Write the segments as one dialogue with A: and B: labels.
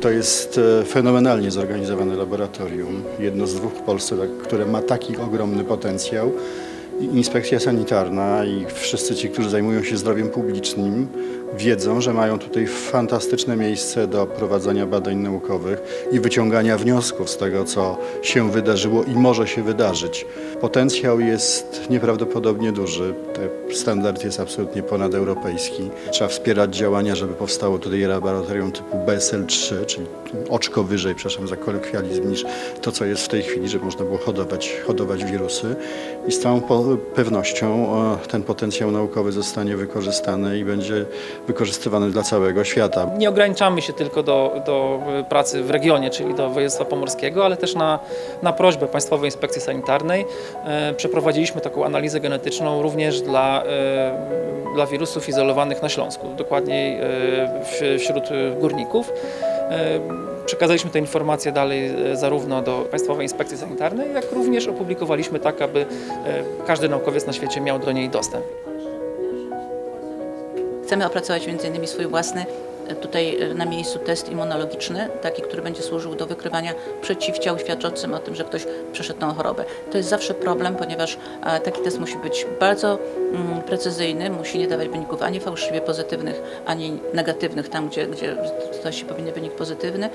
A: To jest e, fenomenalnie zorganizowane laboratorium, jedno z dwóch w Polsce, które ma taki ogromny potencjał. Inspekcja sanitarna i wszyscy ci, którzy zajmują się zdrowiem publicznym, wiedzą, że mają tutaj fantastyczne miejsce do prowadzenia badań naukowych i wyciągania wniosków z tego, co się wydarzyło i może się wydarzyć. Potencjał jest nieprawdopodobnie duży. Te- Standard jest absolutnie ponadeuropejski. Trzeba wspierać działania, żeby powstało tutaj laboratorium typu BSL-3, czyli oczko wyżej, przepraszam za kolokwializm, niż to, co jest w tej chwili, żeby można było hodować, hodować wirusy. I z całą pewnością e, ten potencjał naukowy zostanie wykorzystany i będzie wykorzystywany dla całego świata.
B: Nie ograniczamy się tylko do, do pracy w regionie, czyli do województwa pomorskiego, ale też na, na prośbę Państwowej Inspekcji Sanitarnej e, przeprowadziliśmy taką analizę genetyczną również dla, e, dla wirusów izolowanych na Śląsku, dokładniej e, wśród górników. E, Przekazaliśmy te informacje dalej e, zarówno do Państwowej Inspekcji Sanitarnej, jak również opublikowaliśmy tak, aby e, każdy naukowiec na świecie miał do niej dostęp.
C: Chcemy opracować m.in. swój własny tutaj e, na miejscu test immunologiczny, taki, który będzie służył do wykrywania przeciwciał świadczącym o tym, że ktoś przeszedł tą chorobę. To jest zawsze problem, ponieważ e, taki test musi być bardzo mm, precyzyjny, musi nie dawać wyników ani fałszywie pozytywnych, ani negatywnych, tam gdzie, gdzie ktoś powinien wynik pozytywny.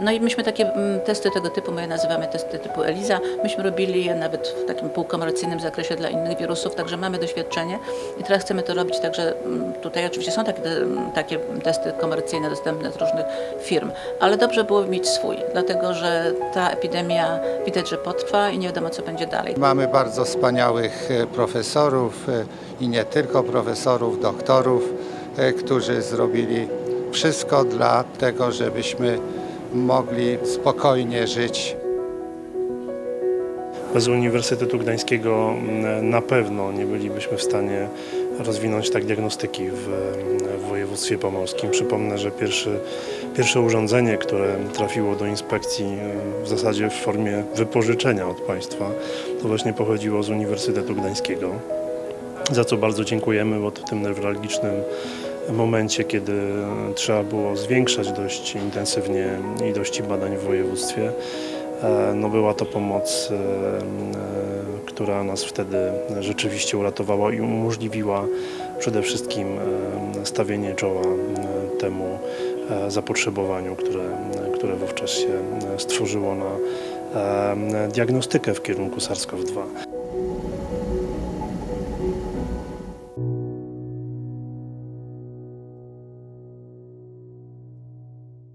C: No i myśmy takie mm, testy tego typu, my je nazywamy testy typu ELISA, myśmy robili je nawet w takim półkomercyjnym zakresie dla innych wirusów, także mamy doświadczenie i teraz chcemy to robić także mm, tutaj oczywiście są takie, takie testy komercyjne dostępne z różnych firm, ale dobrze było mieć swój, dlatego że ta epidemia widać, że potrwa i nie wiadomo co będzie dalej.
D: Mamy bardzo wspaniałych e, profesorów e, i nie tylko profesorów, doktorów, e, którzy zrobili wszystko dla tego, żebyśmy mogli spokojnie żyć
E: Bez Uniwersytetu Gdańskiego mm, na pewno nie bylibyśmy w stanie rozwinąć tak diagnostyki w, w województwie pomorskim. Przypomnę, że pierwszy, pierwsze urządzenie, które trafiło do inspekcji w zasadzie w formie wypożyczenia od państwa, to właśnie pochodziło z Uniwersytetu Gdańskiego. Za co bardzo dziękujemy, bo w tym newralgicznym momencie, kiedy trzeba było zwiększać dość intensywnie ilości badań w województwie, No była to pomoc, e, e, która nas wtedy rzeczywiście uratowała i umożliwiła przede wszystkim e, stawienie czoła e, temu e, zapotrzebowaniu, które, które wówczas się e, stworzyło na e, diagnostykę w kierunku SARS-CoV-2.